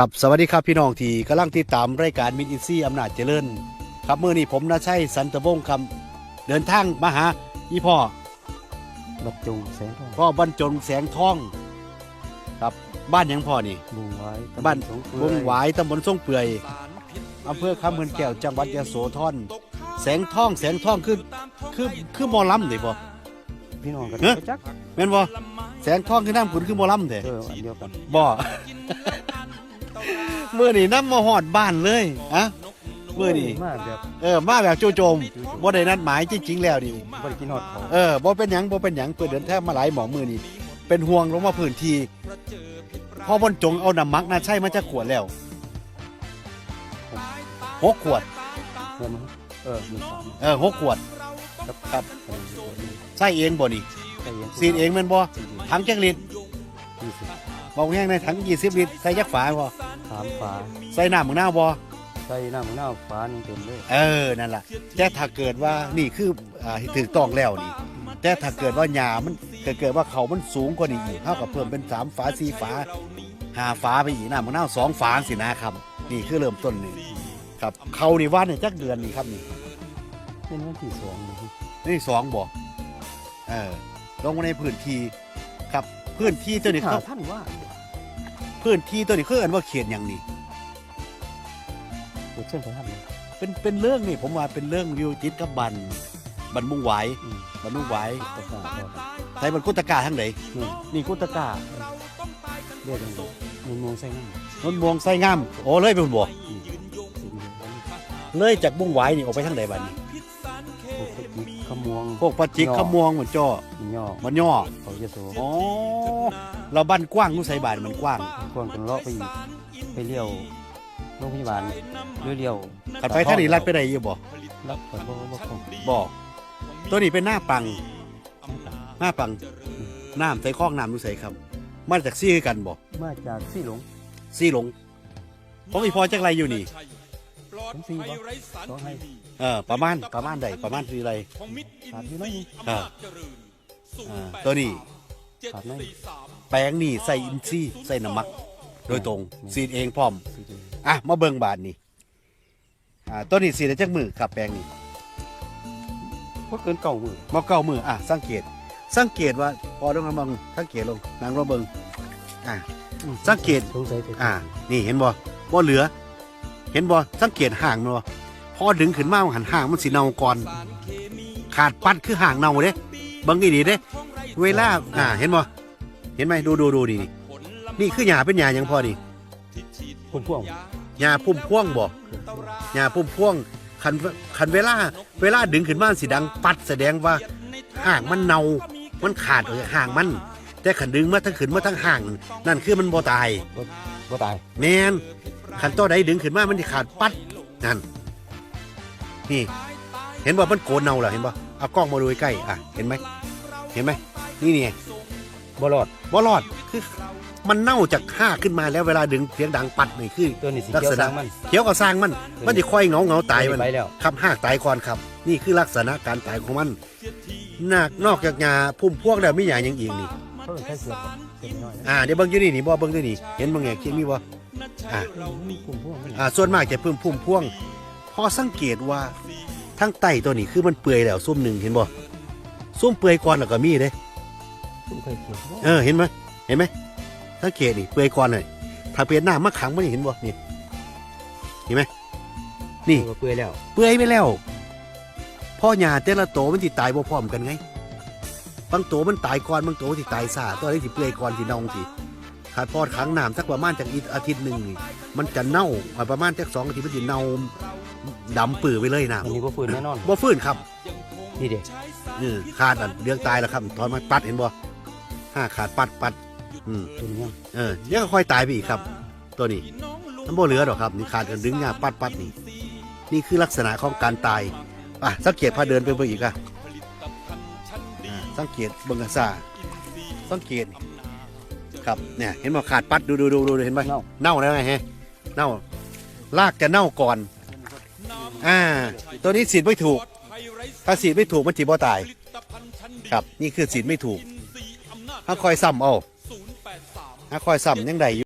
ครับสวัสดีครับพี่น้องที่กำลังติดตามรายการมิดอินซี่อำนาจเจริญครับเมื่อนี้ผมนาชัยสันตะวงศ์คำเดินทางมาหาอีพ่อบัดจงแสงทองพ่อบรรจงแสงทองครับบ้านหยังพ่อนี่ บุงไว้บ้านสงเปื่วอยงหวายตำบลส่งเปื่อยอำเภอคำเมืองแก้วจังหวัดยะโสธรแสงทองแสงทองคือคือคือหมอลำเลยบ่ พี่น้องกันเอ๊ะรู้จักแม่นบ่แสงทองคือน้ำขุนคือหมอลำเด้เอออันเดียวกันบ่ เมื่อนี่น้ำมาหอดบ้านเลยอะเมื่อนี่มาแบบเออมาแบบจู่โจมบ่ได้นัดหมายจริงๆแล้วดิบ่ได้กินฮอดเขาเออบ่เป็นหยังบ่เป็นหยังเพื่อเดินทางมาหลายหมอมือนี่เป็นห่วงลงมาพื้นที่พอบนจงเอาน้ำมักน่าใช่มาจากขวดแล้วหกขวดเงินเออมีสามเออหกขวดครับครับเออใช่เองบ่นี่ใส่เย็นซีดเองแม่นบ่ถังจักลิตรยี่สิบบอกแห้งในถัง20ลิตรใส่จักฝาบ่ สามฝาใส่น้ำมึงหน้าวบ่ใส่น้ำมะนาวฝาหนึงเต็มเลยเออนั่นล่ะแต่ถ้าเกิดว่านี่คืออ่าถูกต้องแล้วนี่ แต่ถ้าเกิดว่าหญ้ามันเกิดเกิดว่าเขามันสูงกว่านี้อีกเท่ากับเพิ่มเป็นสามฝาสี่ฝาห้าฝาไปอีกน้ำมึงหน้าวสองฝาสินะครับ นี่คือเริ่มต้นนี่ครับเขานี่ว่าเนี่ยจักเดือนนี่ครับนี่ เป็นวันที่สองนี่นี่สองบ่เออลงมาในพื้นที่ครับพื้นที่ตัวนี้หาเขาท่านว่า พื้นที่ตัวนี้เขาเอิ้นว่าเขตอย่างนี้เด็กเช่นไปท่านเลยเป็นเป็นเรื่องนี่ผมว่าเป็นเรื่องวิวจิตกับบันบันมุ่งไหวอืมบันมุ่งไหวตะกร้าทอดใส่บันกุตกาทั้งไหนนี่นี่กุตกาเรียกกันเลยมีมูใส่น้ำนนมวงใส่งามโอ้เลยเป็นบ่อืมสิ่งเดียวกันเลยจากมุ่งไหวนี่ออกไปทางไหนบัดนี้ พวกพริกขมวงพวกปลาจิกย่อขมวงเหมือนจ้อมีย่อมันย่อเขาจะโซอ๋อเราบ้านกว้างนู้ใส่บานมันกว้างก่อนกันเลาะไปอีกไปเลี้ยวโรงพยาบาลหรือเลี้ยวขัดไปทางนี้ลัดไปได้อยู่บ่รับผลบ่บ่คงบ่ตัวนี้เป็นหน้าปัง หน้าปังน้ำใส่คลองน้ำนู้ใส่ครับ มาจากซี่คือกันบ่มาจากซี่หลงซี่หลงของอีพอจักไรอยู่นี่ ทั้งซี่บ่สองให้ เออประมาณประมาณใดประมาณสี่ไรขาดอยู่น้อยหนึงอ่าอ่าตัวนี้ ขาดน้อยแป้งนี่ใส่อินซี่ใส่น้ำมัก โดยตรงซีดเองพร้อมซี่เดียวอะมาเบิ่งบาทนี่อ่าตัวนี้สีได้จักมือครับแปลงนี่บ่เกินเก้ามื้อมาเก้ามืออะสังเกต สังเกตว่าพอลงมาเบิ่งสังเกตลงนางเราเบิ่งอะสังเกต สงสัยแต่อ่า นี่เห็นบ่บ่เหลือ เห็นบ่สังเกตห่างมันบ่พอดึงขึ้นมามันหันห่างมันสิเน่าก่อน ขาดปัดคือห่างเน่าเด้เบิ่งดีๆเด้ เวลาอ่าเห็นบ่เห็นไหมดูดูดูนี่นี่คือหญ้าเป็นหญ้าหยังพอนี่คนพวกหญ้าพุ่มพวงบ่หญ้าพุ่มพวงคันคันเวลา เวลาดึงขึ้นมาสิดังปัดแสดงว่าห่างมันเน่ามันขาดเออห่างมันแต่ขันดึงมาทั้งขึ้นมาทั้งห่าง นั่นคือมันบ่ตายบ่บ่ตายแมน ขันตัวใดดึงขึ้นมามันสิขาดปัดนั่นนี่ เห็นว่ามันโกนเน่าแล้วเห็นป่เอากล้องมาดูใกล้ๆอะเห็นไหมเห็นไหมนี่นี่บ่รอดบ่รอดคือมันเน่าจากห้าขึ้นมาแล้วเวลาดึงเสียงดังปัดนี่คือตัวนี้สิลักเกี่ยวษสณะร้างมันเขียวก็สร้างมัน มันจะค่อยเหงาเหงาๆตายมันไปแล้วครับหากตายก่อนครับ นี่คือลักษณะการตายของมันนากนอกจากหญ้าพุ่มพวงแล้วมีหญ้าอย่างอีกนี่เพิ่นแค่เสือกบ่เสือกน้อยนะอ่าเดี๋ยวเบิ่งอยู่นี่นี่บ่เบิ่งอยู่นี่เห็นบ่ไงคิดมีบ่ อ่ากลุ่มพวกมันอ่าส่วนมากจะพุ่มพุ่มพวงพอสังเกตว่าทั้งไตตัวนี้คือมันเปื่อยแล้วซุ่มหนึ่งเห็นบ่ซุ่มเปื่อยก่อนแล้วก็มีเด้ซุ่มเคยเกี่ยวบ่เออเห็นไหมเห็นไหมสังเกตนี่เปื่อยก่อนเลยถ้าเปลี่ยนหน้ามาขังมันเห็นบ่นี่เห็นไหมนี่เออเปื่อยแล้ว เปื่อยไปแล้วพ่อหญ้าแต่ละโตวมันสิตายบ่พร้อมกันไงบางโตวมันตายก่อนบางโตวมันสิตายซ่าตัวนี้สิเปื่อยก่อนสิเน่าสิ ขาดพอดขังน้ำสักประมาณจากอีกอาทิตย์หนึ่งนี่มันจะเน่าอ่าประมาณจากสองอาทิตย์มันสิเน่าดำปื้อไปเลยน้อันนี้บ่ฟื้นแน่นอนำบ่ฟื้นครับนี่เด้เออขาดอันเรื่องตายแล้วครับตอนมันปัดเห็นบ่ห้าขาดปัดปัด อืมตัวนี้ยังเออเดี๋ยวก็ค่อยตายไปอีกครับ ตัวนี้มันบ่เหลือหรอกครับนี่ขาดกันดึงหญ้าปัดปัดนี่นี่คือลักษณะของการตายอะสังเกตพาเดินไปเบิ่งอีกอะอ่าสังเกตเบิ่งกระซ่าสังเกต ครับเนี่ยเห็นบ่ขาดปัดดูดูดูดูเห็นไหมเน่า เน่าแล้วไงฮะเน่าลากจะเน่าก่อนอ่าตัวนี้สีดไม่ถูก ถ้าสีดไม่ถูกมันจีบ่ตายครับนี่คือสีดไม่ถูกถ้าคอยซ้ำเอาถ้าคอยซ้ำยังไง